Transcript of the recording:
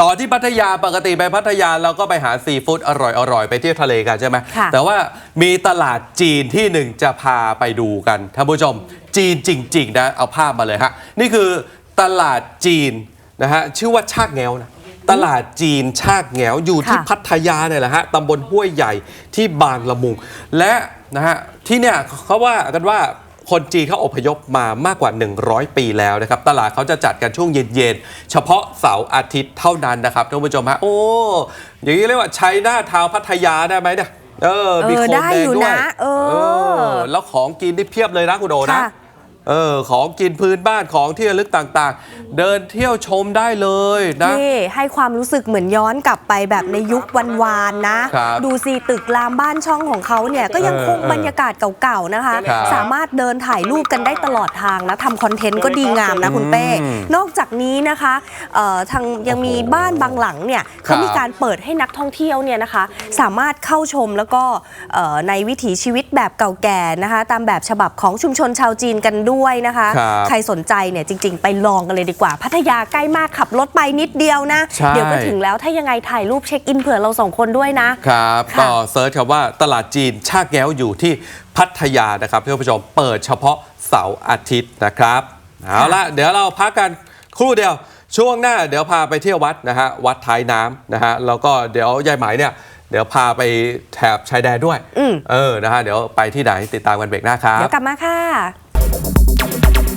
ต่อที่พัทยาปกติไปพัทยาเราก็ไปหาซีฟู้ดอร่อยๆไปเที่ยวทะเลกันใช่ไหมค่ะแต่ว่ามีตลาดจีนที่หนึ่งจะพาไปดูกันท่านผู้ชม จีนจริง ๆ นะ เอาภาพมาเลยฮะ นี่คือตลาดจีนนะฮะชื่อว่าชากแงวนะตลาดจีนชากแงวอยู่ที่ค่ะ พัทยาเนี่ยแหละฮะตำบลห้วยใหญ่ที่บางละมุง และนะฮะที่เนี่ยเขาว่ากันว่า คนจีนเขาอพยพมามากกว่า 100 ปีแล้วนะครับ ตลาดเขาจะจัดกันช่วงเย็นๆ เฉพาะเสาร์อาทิตย์เท่านั้นนะครับท่านผู้ชมฮะโอ้ อย่างนี้เรียกว่าใช้หน้าทาวน์พัทยาได้ไหมเนี่ยเออ มีเออโคมได้แดงอยู่ด้วยนะเออ แล้วของกินที่เพียบเลยนะคุณโดนะค่ะ เออของกินพื้นบ้านของที่ระลึกต่างๆ เดินเที่ยวชมได้เลยนะนี่ให้ความรู้สึกเหมือนย้อนกลับไปแบบในยุควันวานๆนะครับดูสิตึกรามบ้านช่องของเขาเนี่ยก็ยังคงเออบรรยากาศเก่าๆนะคะครับสามารถเดินถ่ายรูปกันได้ตลอดทางนะทำคอนเทนต์ก็ดีงามนะคุณเป้อืมนอกจากนี้นะคะเอ่อทางยังมีโอ้โหบ้านบางหลังเนี่ยครัเขาบมีการเปิดให้นักท่องเที่ยวเนี่ยนะคะ สามารถเข้าชมแล้วก็เอ่อในวิถีชีวิตแบบเก่าแก่นะคะ ตามแบบฉบับของชุมชนชาวจีนกันด้วยนะคะ ครับใครสนใจเนี่ยจริง ๆ ไปลองกันเลยดีกว่า พัทยาใกล้มากขับรถไปนิดเดียวนะ ใช่ เดี๋ยวก็ถึงแล้วถ้ายังไงถ่ายรูปเช็คอินเผื่อเราสองคนด้วยนะ ครับค่ะก็เซิร์ชคำว่าตลาดจีนชากแง้วอยู่ที่พัทยานะครับท่านผู้ชมเปิดเฉพาะเสาร์อาทิตย์นะครับเอาละเดี๋ยวเราพักกันครู่เดียว ช่วงหน้าเดี๋ยวพาไปเที่ยววัดนะฮะวัดท้ายน้ำนะฮะแล้วก็เดี๋ยวยายไหมเนี่ยเดี๋ยวพาไปแถบชายแดนด้วยอืม เออนะฮะเดี๋ยวไปที่ไหนติดตามกันเบรกหน้าครับ เดี๋ยวกลับมาค่ะ Thank you.